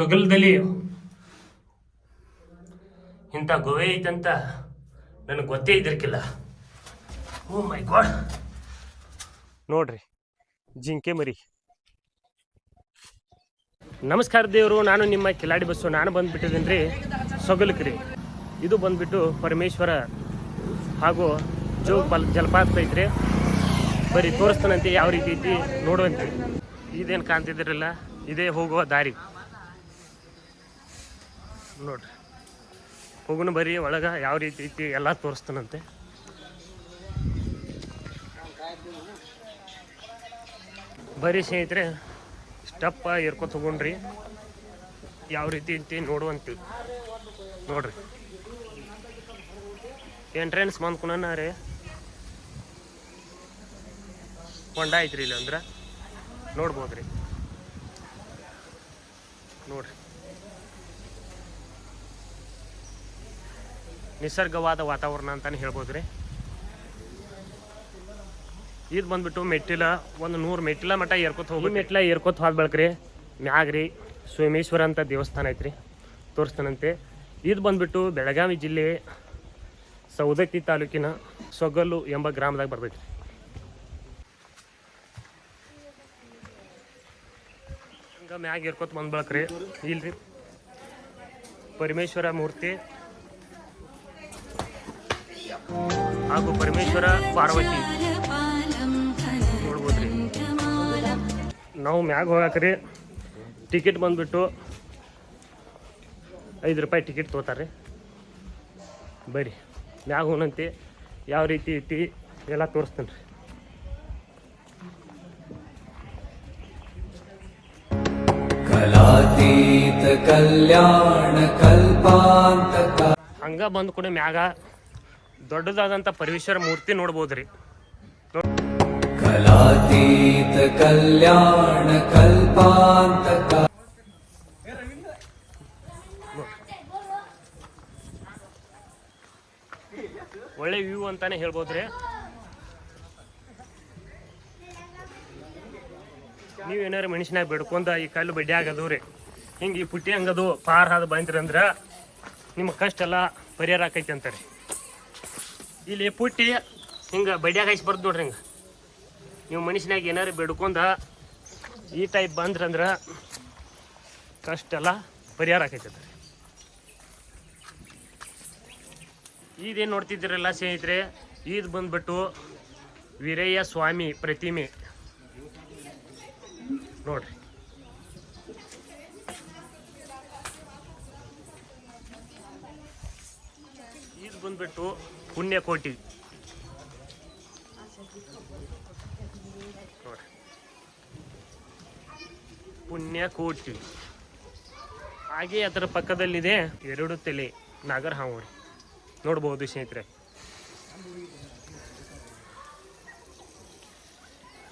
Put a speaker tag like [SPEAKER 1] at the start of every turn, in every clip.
[SPEAKER 1] ಸೊಗಲದಲ್ಲಿ ಇಂಥ ಗೋವೆ ಐತಂತ ನನಗೆ ಗೊತ್ತೇ ಇದ್ದಿರ್ಕಿಲ್ಲ. ಓ ಮೈ ಗಾಡ್. ನೋಡ್ರಿ, ಜಿಂಕೆ ಮರಿ. ನಮಸ್ಕಾರ ದೇವರು, ನಾನು ನಿಮ್ಮ ಕಿಲಾಡಿ ಬಸ್ಸು. ನಾನು ಬಂದ್ಬಿಟ್ಟಿದ್ದೀನಿ ರೀ ಸೊಗಲಕ್ಕೆ ರೀ ಇದು ಬಂದ್ಬಿಟ್ಟು ಪರಮೇಶ್ವರ ಹಾಗೂ ಜೋಗ ಪಲ್, ಜಲಪಾತ ಐತ್ರಿ. ಬರೀ ತೋರಿಸ್ತಾನಂತೆ ಯಾವ ರೀತಿ ಐತಿ ನೋಡುವಂತೆ ಇದೇನು ಕಾಣ್ತಿದ್ರಲ್ಲ ಇದೇ ಹೋಗುವ ದಾರಿ. ನೋಡ್ರಿ. ಹೋಗುನು ಬರೀ ಒಳಗೆ ಯಾವ ರೀತಿ ಐತಿ ಎಲ್ಲ ತೋರಿಸ್ತಾನಂತೆ. ಬರೀ ಸ್ನೇಹಿತರೆ ಸ್ಟೆಪ್ಪ ಇರ್ಕೋ ತಗೊಂಡ್ರಿ ಯಾವ ರೀತಿ ಐತಿ ನೋಡುವಂತೀವಿ. ನೋಡ್ರಿ. ಎಂಟ್ರೆನ್ಸ್ ಬಂದ್ಕೊಣ ರೀ. ಹೊಂಡ ಐತ್ರಿ ಇಲ್ಲಿ ನೋಡ್ಬೋದ್ರಿ. ನೋಡ್ರಿ. ನಿಸರ್ಗವಾದ ವಾತಾವರಣ ಅಂತಾನೆ ಹೇಳ್ಬೋದ್ರಿ. ಇದು ಬಂದ್ಬಿಟ್ಟು ಮೆಟ್ಟಿಲ, ಒಂದು ನೂರು ಮೆಟ್ಟಿಲ ಮಟ್ಟ ಏರ್ಕೊತ ಹೋಗಿ ಮೆಟ್ಟಿಲ ಏರ್ಕೊತ ಹೋಗ್ಬೇಕ್ರಿ ಮ್ಯಾಗ್ರಿ ಸೋಮೇಶ್ವರ ಅಂತ ದೇವಸ್ಥಾನ ಐತ್ರಿ, ತೋರಿಸ್ತಾನಂತೆ. ಇದು ಬಂದ್ಬಿಟ್ಟು ಬೆಳಗಾವಿ ಜಿಲ್ಲೆ ಸೌದತ್ತಿ ತಾಲೂಕಿನ ಸೊಗಲ್ಲು ಎಂಬ ಗ್ರಾಮದಾಗ ಬರ್ತೈತ್ರಿ ಹಂಗೆ ಮ್ಯಾಗ ಏರ್ಕೊತ ಬಂದ್ಬೇಕ್ರಿ ಇಲ್ರಿ. ಪರಮೇಶ್ವರ ಮೂರ್ತಿ ಹಾಗೂ ಪರಮೇಶ್ವರ ಪಾರ್ವತಿ. ನೋಡ್ಬೋದ್ರಿ. ನಾವು ಮ್ಯಾಗ ಹೋಗಾಕ್ರಿ. ಟಿಕೆಟ್ ಬಂದ್ಬಿಟ್ಟು ಐದು ರೂಪಾಯಿ ಟಿಕೆಟ್ ತೊಗೋತಾರೆ ಬರ್ರಿ ಮ್ಯಾಗ ಹೋಗಂತಿ ಯಾವ ರೀತಿ ಐತಿ ಎಲ್ಲ ತೋರಿಸ್ತೇನೆ ರೀ
[SPEAKER 2] ಕಲ್ಯಾಣ ಕಲ್ಪಾಂತ
[SPEAKER 1] ಹಂಗ ಬಂದ್ ಕೂಡ ಮ್ಯಾಗ ದೊಡ್ಡದಾದಂತ ಪರಮೇಶ್ವರ ಮೂರ್ತಿ ನೋಡಬಹುದ್ರಿ
[SPEAKER 2] ಕಲಾತೀತ ಕಲ್ಯಾಣ ಕಲ್ಪಾಂತ
[SPEAKER 1] ಒಳ್ಳೆ ವ್ಯೂ ಅಂತಾನೆ ಹೇಳ್ಬೋದ್ರಿ. ಏನಾರ ಮನುಷ್ಯನಾಗ ಬಿಡ್ಕೊಂಡ ಈ ಕಲ್ಲು ಬಡ್ಡಿ ರೀ. ಹಿಂಗೆ ಈ ಪುಟ್ಟಿ ಹಂಗದು ಪಾರ್ ಹಾದ ಬಂದ್ರಿ ಅಂದ್ರೆ ನಿಮ್ಮ ಕಷ್ಟ ಎಲ್ಲ ಪರಿಹಾರ ಆಕೈತಿ ಅಂತಾರೆ. ಇಲ್ಲಿ ಪುಟ್ಟಿ ಹಿಂಗೆ ಬಡಿಯಾಗ ಐಸಿ ಬರ್ತದೆ ನೋಡ್ರಿ ಹಿಂಗೆ. ನೀವು ಮನುಷ್ಯನಾಗ ಏನಾರು ಬಿಡ್ಕೊಂಡ ಈ ಟೈಪ್ ಬಂದ್ರಂದ್ರೆ ಕಷ್ಟ ಎಲ್ಲ ಪರಿಹಾರ ಆಕೈತಿ ಅಂತಾರೆ ಇದೇನು ನೋಡ್ತಿದ್ದೀರಲ್ಲ ಸ್ನೇಹಿತರೆ, ಈದ್ ಬಂದ್ಬಿಟ್ಟು ವೀರಯ್ಯ ಸ್ವಾಮಿ ಪ್ರತಿಮೆ. ನೋಡ್ರಿ. ಇದು ಬಂದ್ಬಿಟ್ಟು ಪುಣ್ಯಕೋಟಿ ಪುಣ್ಯ ಪುಣ್ಯಕೋಟಿ ಹಾಗೆ ಅದರ ಪಕ್ಕದಲ್ಲಿದೆ ಎರಡು ತಲೆ, ನಾಗರ ಹಾವು ನೋಡ್ಬೋದು ಸ್ನೇಹಿತರೆ.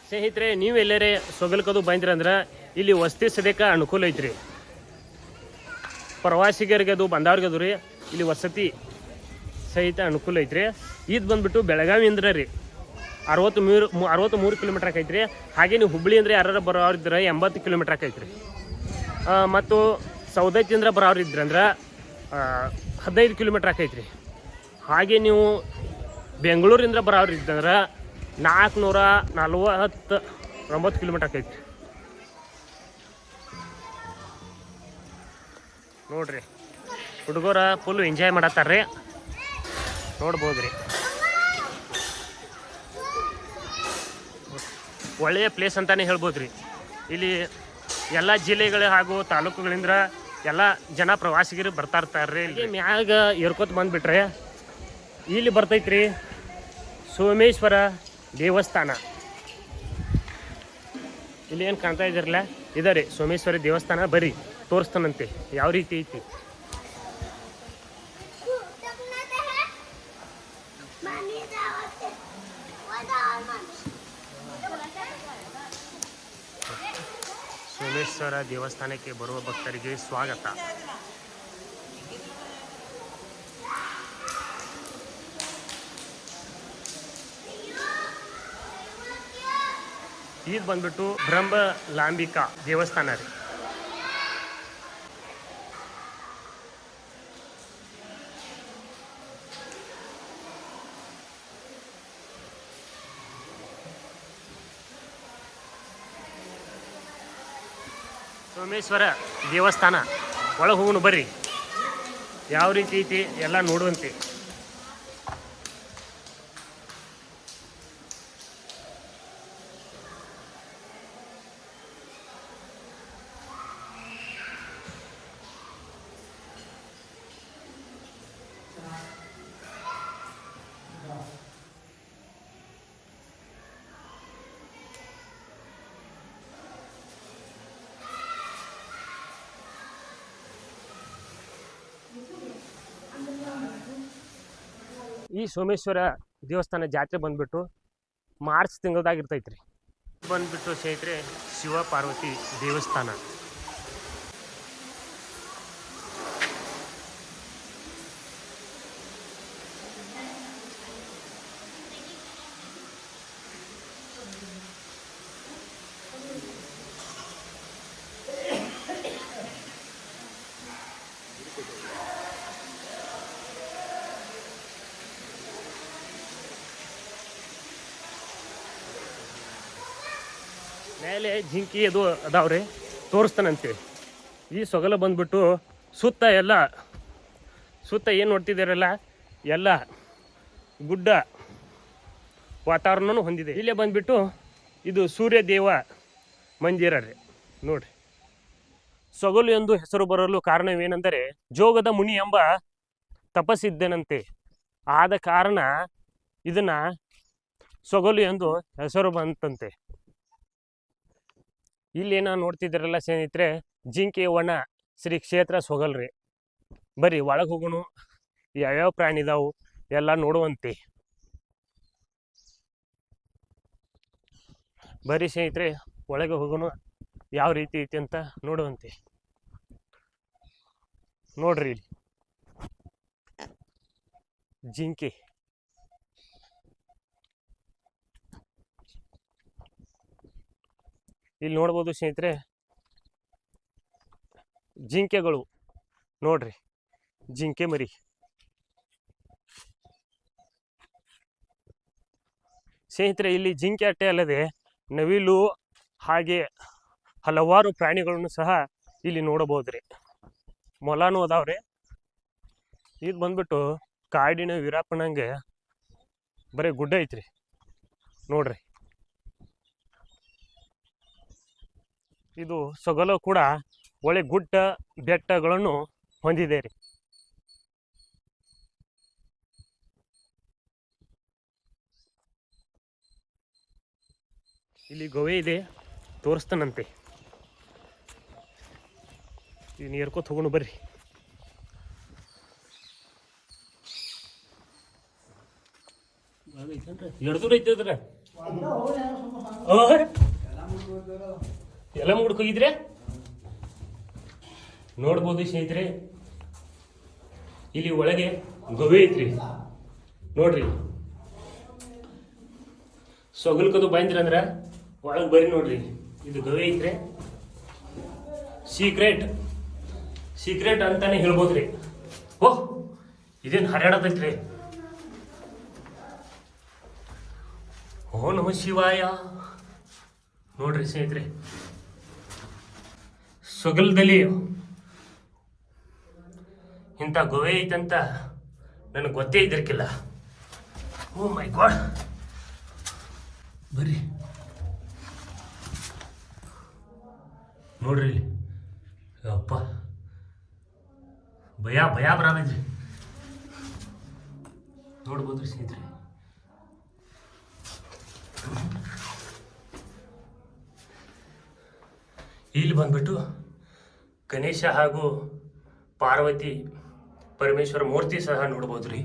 [SPEAKER 1] ಸ್ನೇಹಿತರೆ ನೀವು ಎಲ್ಲರೇ ಸೊಗಲ್ಕದು ಬಂದ್ರಿ ಅಂದ್ರೆ ಇಲ್ಲಿ ವಸತಿ ಸದ್ಯಕ್ಕೆ ಅನುಕೂಲ ಐತ್ರಿ. ಪ್ರವಾಸಿಗರಿಗೆ ಅದು ಬಂದವ್ರಿಗೆ ಅದು ರೀ, ಇಲ್ಲಿ ವಸತಿ ಸಹಿತ ಅನುಕೂಲ ಐತ್ರಿ. ಇದು ಬಂದ್ಬಿಟ್ಟು ಬೆಳಗಾವಿಯಿಂದ ರೀ, ಅರವತ್ತು ಮೂರು ಅರವತ್ತು ಮೂರು ಕಿಲೋಮೀಟ್ರ್ ಆಕೈತ್ರಿ ಹಾಗೆ ನೀವು ಹುಬ್ಳಿ ಅಂದ್ರೆ ಯಾರು ಬರೋರಿದ್ರೆ ಎಂಬತ್ತು ಕಿಲೋಮೀಟ್ರ್ ಆಕೈತ್ರಿ ಮತ್ತು ಸೌದತ್ತಿಂದ್ರ ಬರೋರು ಅಂದ್ರೆ ಹದಿನೈದು ಕಿಲೋಮೀಟ್ರ್ ಆಕೈತ್ರಿ ಹಾಗೆ ನೀವು ಬೆಂಗಳೂರಿಂದ ಬರೋರು ಇದ್ದಂದ್ರೆ ನಾಲ್ಕುನೂರ ನಲ್ವತ್ತು ಒಂಬತ್ತು ಕಿಲೋಮೀಟ್ರ್ ಆಕೈತಿ ನೋಡ್ರಿ, ಹುಡುಗರ ಫುಲ್ ಎಂಜಾಯ್ ಮಾಡತ್ತಾರ್ರಿ. ನೋಡ್ಬೋದ್ರಿ. ಒಳ್ಳೆಯ ಪ್ಲೇಸ್ ಅಂತಾನೆ ಹೇಳ್ಬೋದ್ರಿ. ಇಲ್ಲಿ ಎಲ್ಲ ಜಿಲ್ಲೆಗಳು ಹಾಗೂ ತಾಲೂಕುಗಳಿಂದ ಎಲ್ಲ ಜನ ಪ್ರವಾಸಿಗರು ಬರ್ತಾ ರೀ ಇಲ್ಲಿ. ಮ್ಯಾಗ ಏರ್ಕೋತ ಬಂದುಬಿಟ್ರೆ ಇಲ್ಲಿ ಬರ್ತೈತ್ರಿ ಸೋಮೇಶ್ವರ ದೇವಸ್ಥಾನ. ಇಲ್ಲಿ ಏನು ಕಾಣ್ತಾ ಇದ್ದೀರಲ್ಲ? ಇದೆ ರೀ ಸೋಮೇಶ್ವರ ದೇವಸ್ಥಾನ ಬರ್ರಿ ತೋರಿಸ್ತಾನಂತೆ. ಯಾವ ರೀತಿ ಐತಿ? ಸೋಮೇಶ್ವರ ದೇವಸ್ಥಾನಕ್ಕೆ ಬರುವ ಭಕ್ತರಿಗೆ ಸ್ವಾಗತ. ಇದು ಬಂದ್ಬಿಟ್ಟು ಬ್ರಹ್ಮ ಲಾಂಬಿಕಾ ದೇವಸ್ಥಾನ ರೀ. ಸೋಮೇಶ್ವರ ದೇವಸ್ಥಾನ ಒಳಗೆ ಹೋಗೋಣ ಬರ್ರಿ. ಯಾವ ರೀತಿ ಐತಿ ಎಲ್ಲ ನೋಡುವಂತೆ. ಈ ಸೋಮೇಶ್ವರ ದೇವಸ್ಥಾನ ಜಾತ್ರೆ ಬಂದ್ಬಿಟ್ಟು ಮಾರ್ಚ್ ತಿಂಗಳದಾಗ ಇರ್ತೈತ್ರಿ. ಬಂದ್ಬಿಟ್ಟು ಸ್ನೇಹಿತರೆ ಶಿವ ಪಾರ್ವತಿ ದೇವಸ್ಥಾನ. ಮೇಲೆ ಜಿಂಕಿ ಅದು ಅದಾವ್ರಿ, ತೋರಿಸ್ತಾನಂತೆ. ಈ ಸೊಗಲು ಬಂದ್ಬಿಟ್ಟು ಸುತ್ತ ಎಲ್ಲ, ಸುತ್ತ ಏನು ನೋಡ್ತಿದ್ದೀರಲ್ಲ, ಎಲ್ಲ ಗುಡ್ಡ ವಾತಾವರಣನೂ ಹೊಂದಿದೆ. ಇಲ್ಲೇ ಬಂದ್ಬಿಟ್ಟು ಇದು ಸೂರ್ಯ ದೇವ ಮಂದಿರ ರೀ, ನೋಡ್ರಿ. ಸೊಗಲು ಎಂದು ಹೆಸರು ಬರಲು ಕಾರಣವೇನೆಂದರೆ, ಜೋಗದ ಮುನಿ ಎಂಬ ತಪಸ್ಸಿದ್ದನಂತೆ. ಆದ ಕಾರಣ ಇದನ್ನ ಸೊಗಲು ಎಂದು ಹೆಸರು ಬಂತಂತೆ. ಇಲ್ಲೇನ ನೋಡ್ತಿದ್ದೀರಲ್ಲ ಸ್ನೇಹಿತರೆ, ಜಿಂಕೆ ಒಣ ಶ್ರೀ ಕ್ಷೇತ್ರ ಸೊಗಲ್ರಿ. ಬರ್ರಿ ಒಳಗೆ ಹೋಗೋಣ, ಯಾವ್ಯಾವ ಪ್ರಾಣಿ ಇದಾವು ಎಲ್ಲ ನೋಡುವಂತೆ. ಬರ್ರಿ ಸ್ನೇಹಿತರೆ, ಒಳಗೆ ಹೋಗೋಣ, ಯಾವ ರೀತಿ ಐತಿ ಅಂತ ನೋಡುವಂತೆ. ನೋಡ್ರಿ ಇಲ್ಲಿ. ಜಿಂಕೆ. ಇಲ್ಲಿ ನೋಡ್ಬೋದು ಸ್ನೇಹಿತರೆ, ಜಿಂಕೆಗಳು. ನೋಡ್ರಿ, ಜಿಂಕೆ ಮರಿ. ಸ್ನೇಹಿತರೆ, ಇಲ್ಲಿ ಜಿಂಕೆ ಅಟ್ಟೆ ಅಲ್ಲದೆ ನವಿಲು ಹಾಗೆ ಹಲವಾರು ಪ್ರಾಣಿಗಳನ್ನು ಸಹ ಇಲ್ಲಿ ನೋಡಬಹುದ್ರಿ. ಮೊಲಾನು ಅದಾವ್ರಿ. ಇದು ಬಂದ್ಬಿಟ್ಟು ಕಾಡಿನ ವೀರಾಪಣಂಗೆ ಬರೀ ಗುಡ್ಡ ಐತ್ರಿ. ನೋಡ್ರಿ. ಇದು ಸೊಗಲು ಕೂಡ ಒಳ್ಳೆ ಗುಡ್ಡ ಬೆಟ್ಟಗಳನ್ನು ಹೊಂದಿದೆ ರೀ. ಇಲ್ಲಿ ಗೋವೆ ಇದೆ ತೋರಿಸ್ತಾನಂತೆ. ಈಗ ನೀರ್ಕೋ ತಗೊಂಡು ಬರ್ರಿ. ಹಿಡ್ದು ದೂರ ಐತೆ ಅದ್ರ? ಎಲ್ಲ ಮುಗ್ಡಕ್ ಹೋಗಿದ್ರೆ ನೋಡ್ಬೋದು ಸ್ನೇಹಿತರೆ, ಇಲ್ಲಿ ಒಳಗೆ ಗೊವೆ ಐತ್ರಿ. ನೋಡ್ರಿ. ಸೊಗಲ್ಕದು ಬಂದ್ರಿ ಅಂದ್ರೆ ಒಳಗೆ ಬರೀ ನೋಡ್ರಿ. ಇದು ಗವೆ ಐತ್ರಿ. ಸೀಕ್ರೆಟ್. ಸೀಕ್ರೆಟ್ ಅಂತಾನೆ ಹೇಳ್ಬೋದ್ರಿ. ಓಹ್ ಇದೇನು ಹರಡತೈತ್ರಿ ಓ ನಮ ಶಿವಾಯ. ನೋಡ್ರಿ ಸ್ನೇಹಿತರೆ ಸೊಗಲದಲ್ಲಿ ಇಂಥ ಗೊವೆ ಐತಂತ ನನಗೆ ಗೊತ್ತೇ ಇದ್ದಿರ್ಕಿಲ್ಲ. ಓ ಮೈ ಗಾಡ್. ಬರ್ರಿ. ನೋಡ್ರಿ ಅಪ್ಪ ಭಯ ಭಯ ಬರಾಮಿದ್ರಿ ನೋಡ್ಬೋದ್ರಿ ಸ್ನೇಹಿತರೆ. ಇಲ್ಲಿ ಬಂದ್ಬಿಟ್ಟು ಗಣೇಶ ಹಾಗೂ ಪಾರ್ವತಿ ಪರಮೇಶ್ವರ ಮೂರ್ತಿ ಸಹ ನೋಡ್ಬೋದು ರೀ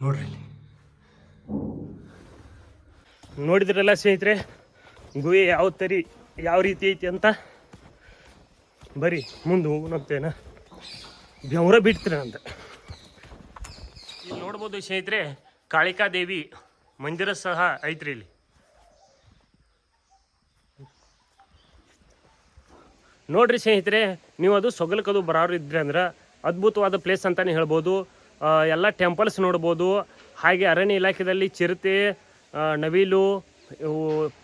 [SPEAKER 1] ನೋಡ್ರಿ ನೋಡಿದ್ರಲ್ಲ ಸ್ನೇಹಿತರೆ, ಗುಹೆ ಯಾವ ತರಿ, ಯಾವ ರೀತಿ ಐತಿ ಅಂತ? ಬರೀ ಮುಂದೆ ಹೋಗೋಣಂತೇನ ಬೆವರ ಬಿಡ್ತೀರ ಅಂತ ಇಲ್ಲಿ ನೋಡ್ಬೋದು ಸ್ನೇಹಿತರೆ ಕಾಳಿಕಾ ದೇವಿ ಮಂದಿರ ಸಹ ಐತ್ರಿ ಇಲ್ಲಿ. ನೋಡ್ರಿ ಸ್ನೇಹಿತರೆ, ನೀವು ಅದು ಸೊಗಲಕದು ಬರೋರು ಇದ್ರಿ ಅಂದ್ರೆ ಅದ್ಭುತವಾದ ಪ್ಲೇಸ್ ಅಂತಲೇ ಹೇಳ್ಬೋದು. ಎಲ್ಲ ಟೆಂಪಲ್ಸ್ ನೋಡ್ಬೋದು. ಹಾಗೆ ಅರಣ್ಯ ಇಲಾಖೆಯಲ್ಲಿ ಚಿರತೆ ನವಿಲು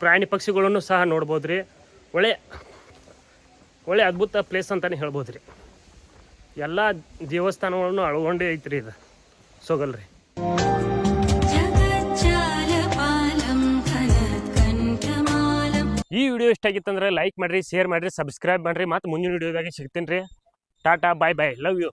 [SPEAKER 1] ಪ್ರಾಣಿ ಪಕ್ಷಿಗಳನ್ನು ಸಹ ನೋಡ್ಬೋದು ರೀ ಒಳ್ಳೆ ಒಳ್ಳೆ ಅದ್ಭುತ ಪ್ಲೇಸ್ ಅಂತಲೇ ಹೇಳ್ಬೋದು ರೀ ಎಲ್ಲ ದೇವಸ್ಥಾನಗಳನ್ನು ಅಳಗೊಂಡೇ ಐತ್ರಿ ಇದು. ಸೊಗಲ್ರಿ. ಈ ವಿಡಿಯೋ ಇಷ್ಟ ಆಗಿತ್ತಂದ್ರೆ ಲೈಕ್ ಮಾಡಿರಿ ಶೇರ್ ಮಾಡಿರಿ ಸಬ್ಸ್ಕ್ರೈಬ್ ಮಾಡಿರಿ. ಮತ್ತು ಮುಂದಿನ ವಿಡಿಯೋದಾಗೆ ಸಿಗ್ತೀನಿ ರೀ. Tata bye bye love you